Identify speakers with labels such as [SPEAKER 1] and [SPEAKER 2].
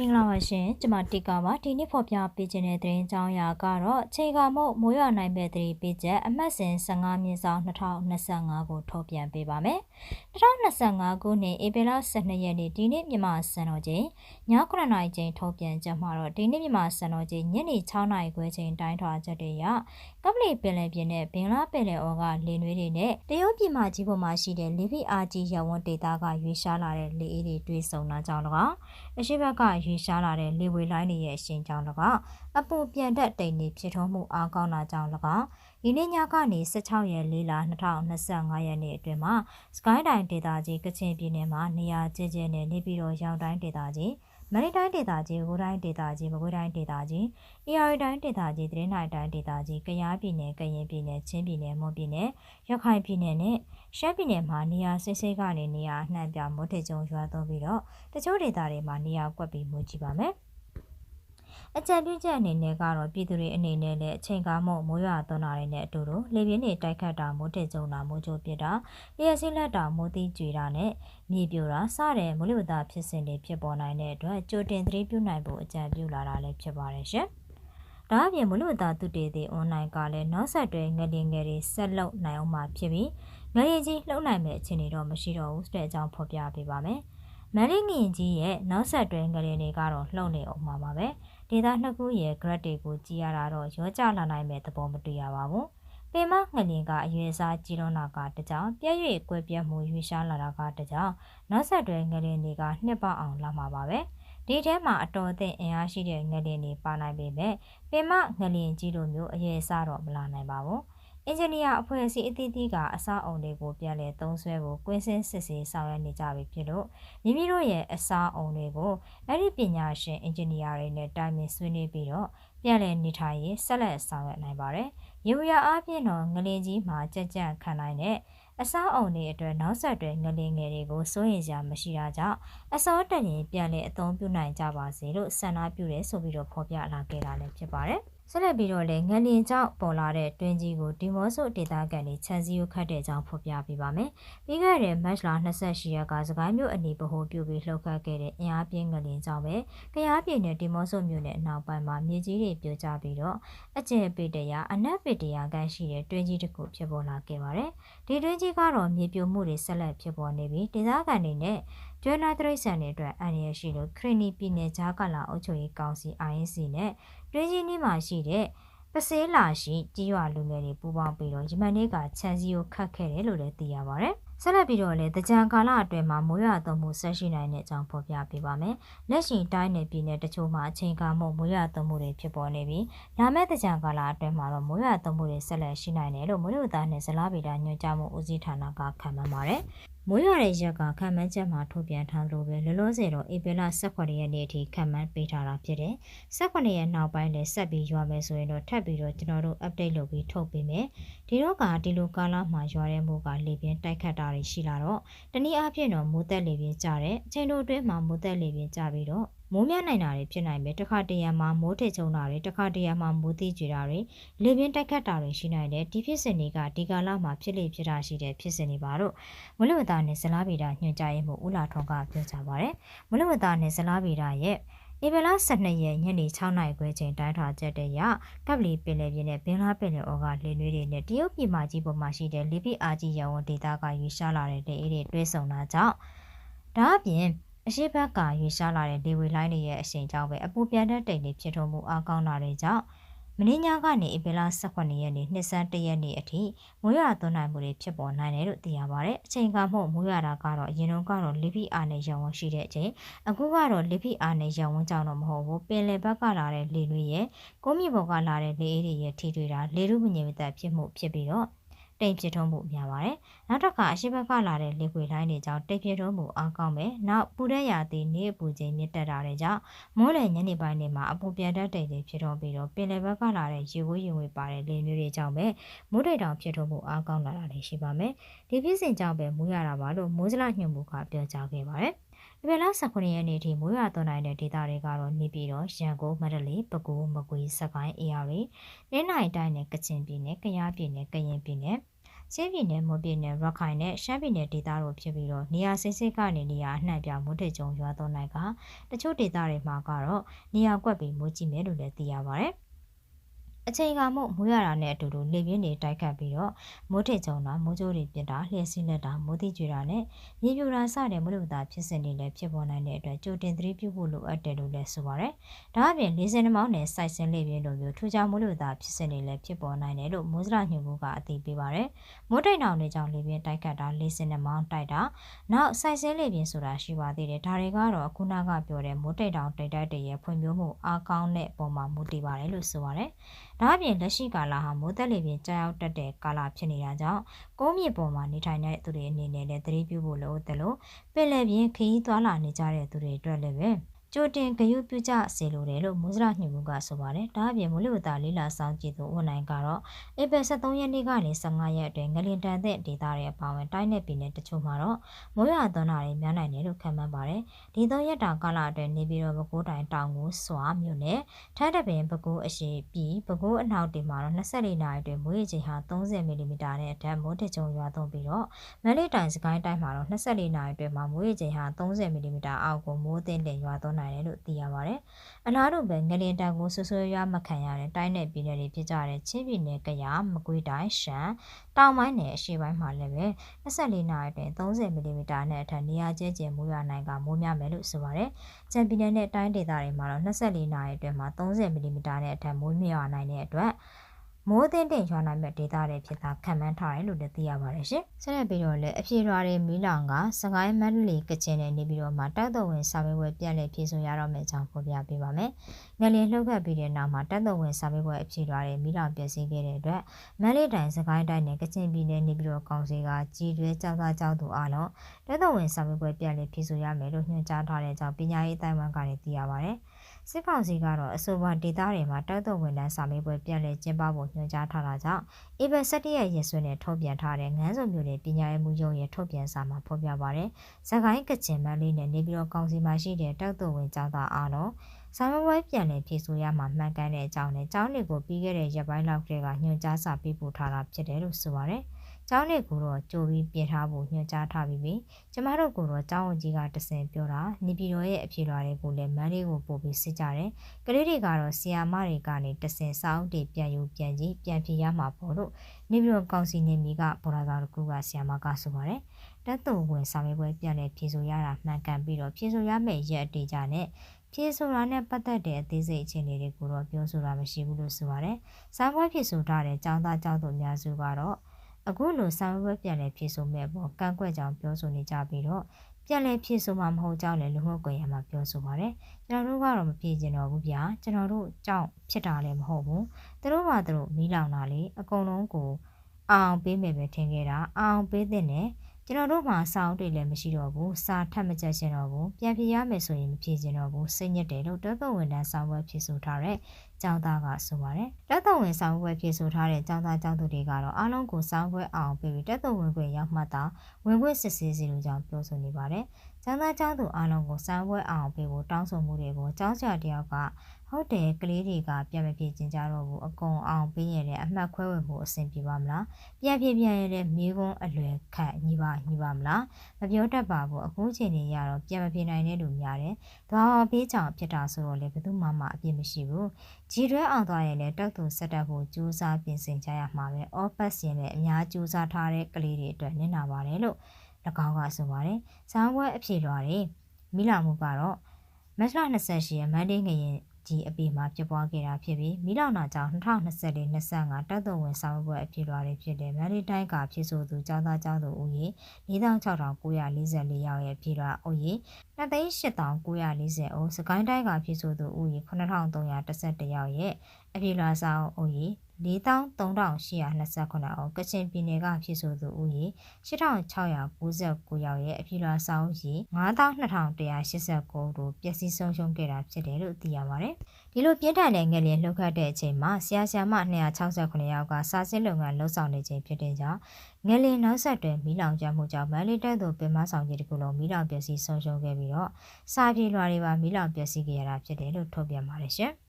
[SPEAKER 1] မင်္ဂလာပါရှင်ကျွန်မတီကာပါဒီနေ့ဖော်ပြပေးခြင်းတဲ့သတင်းကြောင်းရာကတော့ချိန်ကမို့မိုးရွာနိုင်မဲ့သတင်းပေးချက်အမှတ်စဉ်15မြင်းဆောင်2025ကိုထုတ်ပြန်ပေးပါမယ်2025ခုနှစ်ဧပြီလ12ရက်နေ့ဒီနေ့မြန်မာစံတော်ချိန်ည9:00နာရီချိန်ထုတ်ပြန်ချက်မှာတော့ဒီနေ့မြန်မာစံတော်ချိန်ညနေ6:00နာရီခွဲချိန်တိုင်းထွာချက်တွေရကပလီပင်လယ်ပြင်နဲ့ဘင်္ဂလားပင်လယ်အော်ကလေနွေးတွေနဲ့တရုတ်ပြည်မကြီးပေါ်မှာရှိတဲ့လီဗီအာဂျီရဝန်းဒေသကရွေးရှားလာတဲ့လေအေးတွေတွေ့ဆုံတာကြောင့်၎င်း အရှိဘက်ကရွေးရှားလာတဲ့လေဝေလိုင်းတွေရဲ့အရှင်ကြောင့်၎င်းအပူပြန်တက်တိမ်နေဖြစ်ထုံးမှုအားကောင်းတာကြောင့်၎င်းဒီနေ့ညကနေ16ရက်4လ2025ရက်နေ့အတွင်းမှာ Skyline ဒေသကြီးကချင်ပြည်နယ်မှာနေရာကျကျနဲ့နေပြည်တော်ရောင်တိုင်းဒေသကြီး မန္တလေးတိုင်းဒေသကြီး၊ကိုတိုင်းဒေသကြီး၊မကွေးတိုင်းဒေသကြီး၊အေရရီတိုင်းဒေသကြီး၊တရင်နိုင်တိုင်းဒေသကြီး၊ကယားပြည်နယ်၊ကရင်ပြည်နယ်၊ချင်းပြည်နယ်၊မွန်ပြည်နယ်၊ရခိုင်ပြည်နယ်နဲ့ရှမ်းပြည်နယ်မှာနေရာစိစိကနေနေရာနှံ့ပြမိုးထေကျုံရွာသွန်းပြီးတော့တချို့ဒေသတွေမှာနေရာကွက်ပြီးမိုးကြီးပါမယ်။ အကြံပြုချက်အနေနဲ့ကတော့ပြည်သူတွေအနေနဲ့လည်းအချိန်ကားမို့မိုးရွာသွန်းတာတွေနဲ့အတူတူလေပြင်းတွေတိုက်ခတ်တာမိုးတက်ကြုံတာမိုးကြိုးပစ်တာလျှက်စီးလက်တာမိုးသီးကြွေတာနဲ့မြေပြိုတာစတဲ့မိုးလေဝသဖြစ်စဉ်တွေဖြစ်ပေါ်နိုင်တဲ့အတွက်ကြိုတင်သတိပြုနိုင်ဖို့အကြံပြုလာတာလည်းဖြစ်ပါတယ်ရှင်။ဒါအပြင်မလို့တာသူတေသေးအွန်လိုင်းကလည်းနောက်ဆက်တွဲငလင်ငယ်တွေဆက်လုပ်နိုင်အောင်မှာဖြစ်ပြီးငလင်ကြီးလှုပ်နိုင်မဲ့အခြေအနေတော့မရှိတော့ဘူးဆိုတဲ့အကြောင်းဖော်ပြပေးပါမယ်။ မန်လေးငင်ကြီးရဲ့နောက်ဆက်တွဲငလင်တွေကတော့လှုပ်နေအောင်မှာပါပဲ။ဒေတာနှစ်ခုရဲ့ grad တွေကိုကြည့်ရတာတော့ရောကြလာနိုင်မဲ့သဘောမတွေ့ရပါဘူး။ပင်မငလျင်ကအရွယ်အစားကြီးလွန်းတာကတကြောင်ပြည့်၍ကွဲပြက်မှုရွေးရှားလာတာကတကြောင်နောက်ဆက်တွဲငလျင်တွေကနှစ်ပေါအောင်လာမှာပါပဲ။ဒီထဲမှာအတော်အသင့်အင်အားရှိတဲ့ငလျင်တွေပါနိုင်ပေမဲ့ပင်မငလျင်ကြီးလိုမျိုးအရွယ်အစားတော့မလာနိုင်ပါဘူး။ အင်ဂျင်နီယာအဖွဲ့အစည်းအသီးသီးကအဆောက်အုံတွေကိုပြန်လည်သုံးစွဲဖို့ကွင်းစင်းစစ်ဆေးဆောင်ရွက်နေကြပြီဖြစ်လို့မိမိတို့ရဲ့အဆောက်အုံတွေကိုအဲ့ဒီပညာရှင်အင်ဂျင်နီယာတွေနဲ့တိုင်ပင်ဆွေးနွေးပြီးတော့ပြန်လည်နေထိုင်ရေးဆက်လက်ဆောင်ရွက်နိုင်ပါတယ်။ရေဝရအားဖြင့်တော့ငလင်ကြီးမှာကြက်ကြက်ခံနိုင်တဲ့အစားအုံတွေအတွက်နောက်ဆက်တွဲငလင်ငယ်တွေကိုစိုးရင်စရာမရှိတာကြောင့်အစောတရင်ပြန်လည်အသုံးပြုနိုင်ကြပါစေလို့ဆန္ဒပြုတယ်ဆိုပြီးတော့ဖော်ပြလာခဲ့တာလည်းဖြစ်ပါတယ်။ ဆက်လက်ပြီးတော့လည်းငလင်ကြောင့်ပေါ်လာတဲ့တွင်းကြီးကိုဒီမော့ဆိုဒေတာကန်တွေခြံစည်းရိုးခတ်တဲ့အကြောင်းဖော်ပြပေးပါမယ်။ပြီးခဲ့တဲ့မတ်လ28ရက်ကစကိုင်းမြို့အနီးဗဟိုပြုပြီးလှုပ်ခတ်ခဲ့တဲ့အင်အားပြင်းငလင်ကြောင့်ပဲကရားပြည်နယ်ဒီမော့ဆိုမြို့နယ်အနောက်ပိုင်းမှာမြေကြီးတွေပြိုကျပြီးတော့အကျယ်ပေတရာအနက်ပေတရာခန့်ရှိတဲ့တွင်းကြီးတစ်ခုဖြစ်ပေါ်လာခဲ့ပါတယ်။ဒီတွင်းကြီးကတော့မြေပြိုမှုတွေဆက်လက်ဖြစ်ပေါ်နေပြီးဒေသခံတွေနဲ့ ကျွဲနာတရိတ်ဆန်တွေအတွက်အန္တရာယ်ရှိလို့ခရနီပြည်နယ်ဂျာကာလာအုပ်ချုပ်ရေးကောင်စီ INC နဲ့တွင်းကြီးနီးမှာရှိတဲ့ပစေးလာရှိကြီးရွာလူငယ်တွေပူးပေါင်းပြီးတော့ယမန်နေ့ကခြံစည်းကိုခတ်ခဲ့တယ်လို့လည်းသိရပါဗျ။ဆက်လက်ပြီးတော့လည်းတကြံကာလအတွင်းမှာမိုးရွာသွန်းမှုဆက်ရှိနိုင်တဲ့အကြောင်းဖော်ပြပေးပါမယ်။လက်ရှိတိုင်းနယ်ပြည်နယ်တချို့မှာအချိန်ကာမှုမိုးရွာသွန်းမှုတွေဖြစ်ပေါ်နေပြီးလာမယ့်တကြံကာလအတွင်းမှာတော့မိုးရွာသွန်းမှုတွေဆက်လက်ရှိနိုင်တယ်လို့မိုးလေဝသနဲ့ဇလားဗီတာညွှန်ကြားမှုဦးစီးဌာနကခန့်မှန်းပါတယ်။ မိုးရွာတဲ့ရက်ကခံမှန်းချက်မှာထုတ်ပြန်ထားလို့ပဲလောလောဆယ်တော့ဧပြီလ18ရက်နေ့အထိခံမှန်းပေးထားတာဖြစ်တယ်။18ရက်နောက်ပိုင်းလည်းဆက်ပြီးရွာမယ်ဆိုရင်တော့ထပ်ပြီးတော့ကျွန်တော်တို့ update လုပ်ပြီးထုတ်ပေးမယ်။ဒီတော့ကဒီလိုကာလမှာရွာတဲ့မိုးကလေပြင်းတိုက်ခတ်တာတွေရှိလာတော့တနည်းအားဖြင့်တော့မိုးသက်လေပြင်းကြတဲ့အချိန်တို့အတွင်းမှာမိုးသက်လေပြင်းကြပြီးတော့ မိုးများနိုင်တာတွေဖြစ်နိုင်ပဲတစ်ခါတရံမှာမိုးထေချုံတာတွေတစ်ခါတရံမှာမိုးတိကြွတာတွေလေပြင်းတိုက်ခတ်တာတွေရှိနိုင်တယ်ဒီဖြစ်စဉ်တွေကဒီကာလမှာဖြစ်လေဖြစ်တာရှိတဲ့ဖြစ်စဉ်တွေပါတော့မလဝတာနဲ့ဇလားဗီတာညွှန်ကြားရေးမှူးဦးလာထွန်းကပြောကြားပါရယ်မလဝတာနဲ့ဇလားဗီတာရဲ့ဧပြီလ12ရက်ညနေ6နာရီခွဲချိန်တိုင်းထွာချက်တဲ့ရကပ်လီပင်လယ်ပြင်နဲ့ဘင်္ဂလားပင်လယ်အော်ကလေနွေးတွေနဲ့တရုတ်ပြည်မကြီးပေါ်မှာရှိတဲ့လီပီအာကြီးရဝန်းဒေသကရွေးရှားလာတဲ့လေအေးတွေတွဲဆုံတာကြောင့်ဒါအပြင် အရှိဘက်ကရွေရှားလာတဲ့လေဝေလိုင်းတွေရဲ့အရှိန်ကြောင့်ပဲအပူပြန်တဲ့တိမ်တွေဖြစ်ထွန်းမှုအကောင်းတာတွေကြောင့်မင်းညာကနေဧပြီလ18ရက်နေ့နှစ်ဆန်း1ရက်နေ့အထိမိုးရွာသွန်းနိုင်မှုတွေဖြစ်ပေါ်နိုင်တယ်လို့သိရပါတယ်။အချိန်ကမှမိုးရွာတာကတော့အရင်တုန်းကတော့လိဖိအားနဲ့ရောင်ဝန်းရှိတဲ့အချိန်အခုကတော့လိဖိအားနဲ့ရောင်ဝန်းကြောင့်တော့မဟုတ်ဘူး။ပင်လယ်ဘက်ကလာတဲ့လေတွေရဲ့ကုန်းမြေပေါ်ကလာတဲ့လေအေးတွေရဲ့ထိတွေ့တာလေရုမငြိမ်မသက်ဖြစ်မှုဖြစ်ပြီးတော့ တိမ်ဖြစ်ထုံးမှုများပါတယ်။နောက်တစ်ခါအရှိဘက်ကလာတဲ့လေခွေလိုင်းတွေကြောင့်တိမ်ဖြစ်ထုံးမှုအားကောင်းမယ်။နောက်ပူတဲ့ရာသီနေအပူချိန်မြင့်တက်တာတွေကြောင့်မိုးလေညနေပိုင်းတွေမှာအပူပြန်တက်တိမ်တွေဖြစ်ထုံးပြီးတော့ပင်လယ်ဘက်ကလာတဲ့ရေဝေးရင်ဝေးပါတဲ့လေမျိုးတွေကြောင့်ပဲမိုးတိမ်တောင်ဖြစ်ထုံးမှုအားကောင်းလာတာတွေရှိပါမယ်။ဒီဖြစ်စဉ်ကြောင့်ပဲမိုးရတာပါလို့မိုးစလညွှန်မှုကပြောကြားခဲ့ပါတယ်။ ဧပြီလ19ရက်နေ့ထိမိုးရွာသွန်းနိုင်တဲ့ဒေသတွေကတော့နေပြည်တော်ရန်ကုန်မန္တလေးပဲခူးမကွေးစကိုင်းအေရီလင်းနိုင်တိုင်းနဲ့ကချင်ပြည်နယ်ကယားပြည်နယ်ကရင်ပြည်နယ်ချင်းပြည်နယ်မွန်ပြည်နယ်ရခိုင်နဲ့ရှမ်းပြည်နယ်ဒေသတို့ဖြစ်ပြီးတော့နေရာစိစိကနေနေရာအနှံ့ပြမိုးတိတ်ကြုံရွာသွန်းနိုင်ကတချို့ဒေသတွေမှာကတော့နေရာကွက်ပြီးမိုးကြီးမယ်လို့လည်းသိရပါဗျ။ အချိန်ကမို့မိုးရတာနဲ့အတူတူလေပြင်းတွေတိုက်ခတ်ပြီးတော့မိုးထစ်ကြုံတာမိုးကြိုးတွေပြစ်တာလျှက်စီးလက်တာမိုးတိကျွေတာနဲ့မြေပြိုတာစတဲ့မလို့တာဖြစ်စဉ်တွေလည်းဖြစ်ပေါ်နိုင်တဲ့အတွက်ကြိုတင်သတိပြုဖို့လိုအပ်တယ်လို့လည်းဆိုပါရယ်။ဒါအပြင်လေစင်နှမောင်းနဲ့စိုက်စင်လေပြင်းလိုမျိုးထူးခြားမလို့တာဖြစ်စဉ်တွေလည်းဖြစ်ပေါ်နိုင်တယ်လို့မိုးစရညွှန်မှုကအသိပေးပါရယ်။မိုးတိတ်နောင်တွေကြောင့်လေပြင်းတိုက်ခတ်တာလေစင်နှမောင်းတိုက်တာနောက်စိုက်စင်လေပြင်းဆိုတာရှိပါသေးတယ်။ဒါတွေကတော့အခုနကပြောတဲ့မိုးတိတ်တောင်တိတ်တိုက်တွေရဲ့ဖွံ့ဖြိုးမှုအားကောင်းတဲ့ပုံမှာမူတည်ပါတယ်လို့ဆိုပါရယ်။ဒါအပြင်လက်ရှိကာလဟာမိုးသက်လေပြင်းကြာရောက်တတ်တဲ့ကာလဖြစ်နေတာကြောင့်ကုန်းမြေပေါ်မှာနေထိုင်တဲ့သူတွေအနေနဲ့လည်းသတိပြုဖို့လိုတယ်လို့ပင်လယ်ပြင်ခရီးသွားလာနေကြတဲ့သူတွေအတွက်လည်းပဲ ကြိုတင်ဂရုပြုကြစေလိုတယ်လို့မူစရညှိမှုကဆိုပါတယ်။ဒါအပြင်မိုးလေဝသလေးလာဆောင်ကြည့်သူဝန်နိုင်ကတော့ဧပြီ23ရက်နေ့ကနေ15ရက်အတွင်းငလင်တန်တဲ့ဒေသတွေအပါအဝင်တိုင်းနယ်ပြည်နယ်တချို့မှာတော့မိုးရွာသွန်းတာတွေများနိုင်တယ်လို့ခန့်မှန်းပါတယ်။ဒီသုံးရက်တာကာလအတွင်းနေပြည်တော်ပဲခူးတိုင်းတောင်ကိုစွာမြို့နယ်ထန်းတပင်ပဲခူးအရှိပြည်ပဲခူးအနောက်တင်မှာတော့24နာရီအတွင်းမိုးရေချိန်ဟာ30မီလီမီတာနဲ့အထက်မိုးထစ်ချုံရွာသွန်းပြီးတော့မန္တလေးတိုင်းစကိုင်းတိုင်းမှာတော့24နာရီအတွင်းမှာမိုးရေချိန်ဟာ30မီလီမီတာအောက်ကိုမိုးသင်းတင်ရွာသွန်းနိုင်တယ်လို့သိရပါတယ်။အလားတူပဲငလင်တန်ကိုဆွဆွရွာမခံရတဲ့တိုင်းနယ်ပြည်နယ်တွေဖြစ်ကြတဲ့ချင်းပြည်နယ်ကရမကွေးတိုင်းရှမ်းတောင်ပိုင်းနယ်အရှေ့ပိုင်းမှာလည်းပဲ24နာရီအတွင်း30မီလီမီတာနဲ့အထက်နေရာကျဲကျဲမိုးရွာနိုင်ကမိုးများမယ်လို့ဆိုပါတယ်။ချန်ပြည်နယ်နဲ့တိုင်းဒေသတွေမှာတော့24နာရီအတွင်းမှာ30မီလီမီတာနဲ့အထက်မိုးများနိုင်တဲ့အတွက် မိုးသင်းတင်ရွာနိုင်မဲ့ဒေသတွေဖြစ်တာခံမှန်းထားတယ်လို့လည်းသိရပါတယ်ရှင်။ဆက်လက်ပြီးတော့လည်းအပြေရွာတွေမီးလောင်ကစကိုင်းမန္တလေးကချင်နဲ့နေပြီးတော့မှတောက်တော်ဝင်စာမေးပွဲပြက်လက်ဖြည့်ဆိုရတော့မယ့်အကြောင်းဖော်ပြပေးပါမယ်။ငလျင်လှုပ်ခတ်ပြီးတဲ့နောက်မှာတောက်တော်ဝင်စာမေးပွဲအပြေရွာတွေမီးလောင်ပျက်စီးခဲ့တဲ့အတွက်မန္တလေးတိုင်းစကိုင်းတိုင်းနဲ့ကချင်ပြည်နယ်နေပြီးတော့ကောင်စီကကြီးတွဲကြောက်သားကြောက်သူအားလုံးတောက်တော်ဝင်စာမေးပွဲပြက်လက်ဖြည့်ဆိုရမယ်လို့ညွှန်ကြားထားတဲ့အကြောင်းပညာရေးအတိုင်းအဝန်ကလည်းသိရပါတယ်။ စစ်ကောင်စီကတော့အဆိုပါဒေသတွေမှာတောက်တော်ဝန်ထမ်းစာမေးပွဲပြန်လည်ကျင်းပဖို့ညွှန်ကြားထားတာကြောင့်ဧပြီ17ရက်ရက်စွဲနဲ့ထုတ်ပြန်ထားတဲ့ငန်းစုံမျိုးတွေပညာရေးမှုရုံးရဲ့ထုတ်ပြန်စာမှာဖော်ပြပါတယ်။ဇကိုင်းကချင်မန်းလေးနဲ့နေပြည်တော်ကောင်စီမှာရှိတဲ့တောက်တော်ဝန်ကျောင်းသားအားလုံးစာမေးပွဲပြန်လည်ဖြေဆိုရမှာမှန်ကန်တဲ့အကြောင်းနဲ့ကျောင်းတွေကိုပြီးခဲ့တဲ့ရက်ပိုင်းလောက်ကတည်းကညွှန်ကြားစာပေးပို့ထားတာဖြစ်တယ်လို့ဆိုပါတယ်။ ကျောင်းတွေကိုတော့ကြိုပြီးပြင်ထားဖို့ညွှန်ကြားထားပြီးပြီကျမတို့ကိုတော့ကျောင်းဝန်ကြီးကတဆင်ပြောတာနေပြည်တော်ရဲ့အဖြေလွှာတွေကိုလည်းမန်းလေးကိုပို့ပြီးစစ်ကြတယ်ကလေးတွေကတော့ဆီယာမတွေကနေတဆင်စောင်းတွေပြန်ယူပြန်ကြည့်ပြန်ဖြေရမှာပေါ့လို့နေပြည်တော်ကောင်စီနေမီကဘော်ဒါသာတကူကဆီယာမကဆိုပါတယ်တက်တုံဝင်စာမေးပွဲပြန်လဲဖြေဆိုရတာမှန်ကန်ပြီးတော့ဖြေဆိုရမယ့်ရက်အတေးကြနဲ့ဖြေဆိုတာနဲ့ပတ်သက်တဲ့အသေးစိတ်အခြေအနေတွေကိုတော့ပြောဆိုတာမရှိဘူးလို့ဆိုပါတယ်။စာပွဲဖြေဆိုထားတဲ့ចောင်းသားចောင်းသူအများစုကတော့ အခုလိုစာဝဲပြန်လဲဖြည့်ဆိုမဲ့ပေါ်ကန့်ကွက်ကြောင်ပြောဆိုနေကြပြီးတော့ပြန်လဲဖြည့်ဆိုမှမဟုတ်ကြောင်းလည်းလူမှုကွန်ရက်မှာပြောဆိုပါတယ်ကျွန်တော်တို့ကတော့မဖြည့်ကျင်တော့ဘူးဗျာကျွန်တော်တို့ကြောင့်ဖြစ်တာလည်းမဟုတ်ဘူးသူတို့မှသူတို့မီးလောင်တာလေအကုန်လုံးကိုအောင်ပေးမယ်ပဲထင်ခဲ့တာအောင်ပေးတဲ့နဲ့ ကျွန်တော်တို့မှာစာအုပ်တွေလည်းမရှိတော့ဘူးစာထပ်မကြက်ရှင်တော့ဘူးပြန်ပြရမယ်ဆိုရင်မဖြည့်ကျင်တော့ဘူးစိတ်ညစ်တယ်လို့တောတော်ဝန်တန်းစာဝဲဖြည့်ဆိုထားတဲ့ကျောင်းသားကဆိုပါတယ်တက်တော်ဝင်စာဝဲဖြည့်ဆိုထားတဲ့ကျောင်းသားကျောင်းသူတွေကတော့အားလုံးကိုစာဝဲအောင်ပြီးပြီးတက်တော်ဝင်ခွင့်ရောက်မှသာဝင်ခွင့်စစ်ဆေးစီလိုကြောင်းပြောဆိုနေပါတယ်ကျောင်းသားကျောင်းသူအားလုံးကိုစာဝဲအောင်ပြီးဖို့တောင်းဆိုမှုတွေကိုကျောင်းဆရာတယောက်က ဟုတ်တယ်ကလေးတွေကပြန်မပြေကျင်ကြတော့ဘူးအကုန်အောင်ပေးရတဲ့အမှတ်ခွဲဝေမှုအဆင်ပြေပါမလားပြန်ပြေပြန်ရတဲ့မိကုန်းအလွယ်ခန့်ညီပါညီပါမလားမပြောတတ်ပါဘူးအခုချိန်နေရတော့ပြန်မပြေနိုင်တဲ့လူများတယ်သွားပေးချောင်ဖြစ်တာဆိုတော့လေဘယ်သူမှမအပြစ်မရှိဘူးဂျီတွဲအောင်သွားရင်လည်းတောက်သူဆက်တက်ဖို့ကြိုးစားပြင်ဆင်ကြရမှာပဲအော်ဖတ်စင်နဲ့အများကြိုးစားထားတဲ့ကလေးတွေအတွက်နင်နာပါတယ်လို့၎င်းကဆိုပါတယ်။ဇောင်းဘွဲအဖြေလွှာတွေမိလာမှုကတော့မတ်လ28ရက်မန်ဒေးငရင် ကြီးအပေမှာဖြစ်ပွားခဲ့တာဖြစ်ပြီးမိလောင်နာကြောင့်2024-25တပ်တော်ဝင်ဆောင်ပွဲအဖြစ်လွှာတွေဖြစ်တဲ့မန်ဒီတိုင်းကဖြစ်ဆိုသူကျောင်းသားကျောင်းသူဦးရေ46,944ယောက်ရဲ့ဖြစ်လွှာဦးရေ2,8940ဦးစကိုင်းတိုင်းကဖြစ်ဆိုသူဦးရေ9,311ယောက်ရဲ့အဖြစ်လွှာဆောင်ဦးရေ 43,829ဦးကချင်ပြည်နယ်ကဖြစ်ဆိုသူဦးရေ8,699ယောက်ရဲ့အဖြစ်လွှာစာအုပ်ရေ92,189တို့ပျက်စီးဆုံးရှုံးခဲ့တာဖြစ်တယ်လို့သိရပါတယ်။ဒီလိုပြင်းထန်တဲ့ငလျင်လှုပ်ခတ်တဲ့အချိန်မှာဆရာဆရာမ269ယောက်ကစာစစ်လုပ်ငန်းလှုပ်ဆောင်နေခြင်းဖြစ်တဲ့ကြောင့်ငလျင်နောက်ဆက်တွဲမီးလောင်ကျွမ်းမှုကြောင့်မန္တလေးတပ်သို့ပင်မဆောင်ကြီးတစ်ခုလုံးမီးလောင်ပျက်စီးဆုံးရှုံးခဲ့ပြီးတော့စာပြေလွှာတွေပါမီးလောင်ပျက်စီးခဲ့ရတာဖြစ်တယ်လို့ထုတ်ပြန်ပါတယ်ရှင်။